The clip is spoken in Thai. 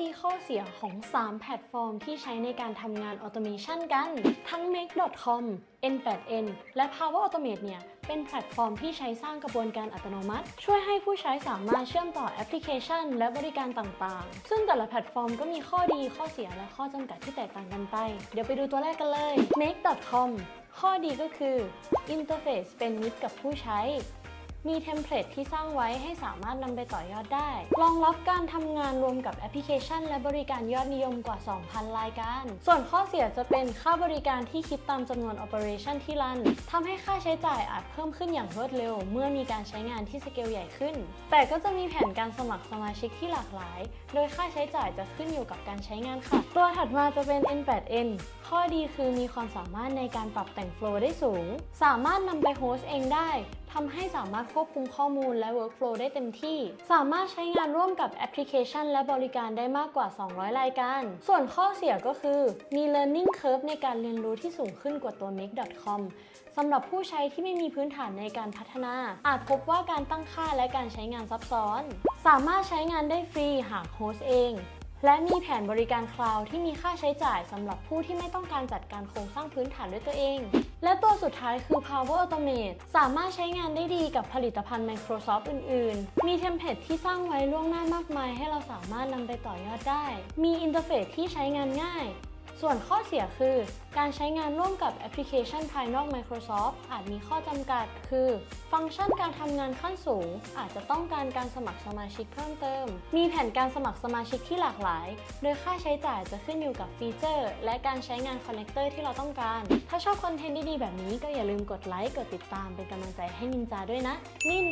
ดีข้อเสียของ 3 แพลตฟอร์มที่ใช้ในการทำงานออโตเมชันกัน ทั้ง make.com n8n และ Power Automate เนี่ย เป็นแพลตฟอร์มที่ใช้สร้างกระบวนการอัตโนมัติ ช่วยให้ผู้ใช้สามารถเชื่อมต่อแอปพลิเคชัน และบริการต่างๆ ซึ่งแต่ละแพลตฟอร์มก็มีข้อดีข้อเสียและข้อจำกัดที่แตกต่างกันไป เดี๋ยวไปดูตัวแรกกันเลย make.com ข้อดีก็คืออินเทอร์เฟซเป็นมิตรกับผู้ใช้ มีเทมเพลตที่สร้างไว้ให้สามารถนำไปต่อยอดได้ รองรับการทำงานรวมกับแอปพลิเคชัน และบริการยอดนิยมกว่า 2,000 รายการ ส่วนข้อเสียจะเป็นค่าบริการที่คิดตามจำนวน operation ที่รันทำให้ค่าใช้จ่ายอาจเพิ่มขึ้นอย่างรวดเร็ว เมื่อมีการใช้งานที่สเกลใหญ่ขึ้น แต่ก็จะมีแผนการสมัครสมาชิกที่หลากหลาย โดยค่าใช้จ่ายจะขึ้นอยู่กับการใช้งานค่ะ ตัวถัดมาจะเป็น N8N ข้อดีคือมีความสามารถในการปรับแต่งโฟลว์ได้สูง สามารถนำไปโฮสต์เองได้ทำให้สามารถควบคุมข้อมูลและ Workflow ได้เต็มที่ สามารถใช้งานร่วมกับแอปพลิเคชัน และบริการได้มากกว่า 200 รายการ ส่วนข้อเสียก็คือมี Learning Curve ในการเรียนรู้ที่สูงขึ้นกว่าตัว Make.com สำหรับผู้ใช้ที่ไม่มีพื้นฐานในการพัฒนา อาจพบว่าการตั้งค่าและการใช้งานซับซ้อน สามารถใช้งานได้ฟรีหากโฮสต์เอง และมีแผนบริการคลาวด์ที่มีค่าใช้จ่ายสำหรับผู้ที่ไม่ต้องการจัดการโครงสร้างพื้นฐานด้วยตัวเอง และตัวสุดท้ายคือ Power Automate สามารถใช้งานได้ดีกับผลิตภัณฑ์ Microsoft อื่น ๆ มีเทมเพลตที่สร้างไว้ล่วงหน้ามากมาย ให้เราสามารถนำไปต่อยอดได้ มีอินเทอร์เฟซที่ใช้งานง่าย ส่วนข้อเสียคือ การใช้งานร่วมกับแอปพลิเคชันภายนอก Microsoft อาจมีข้อจำกัด คือ ฟังก์ชันการทำงานขั้นสูง อาจจะต้องการการสมัครสมาชิกเพิ่มเติม มีแผนการสมัครสมาชิกที่หลากหลาย โดยค่าใช้จ่ายจะขึ้นอยู่กับฟีเจอร์ และการใช้งานคอนเนคเตอร์ที่เราต้องการ ถ้าชอบคอนเทนต์ดีๆแบบนี้ก็อย่าลืมกดไลค์ กดติดตามเป็นกำลังใจให้นินจาด้วยนะ นิน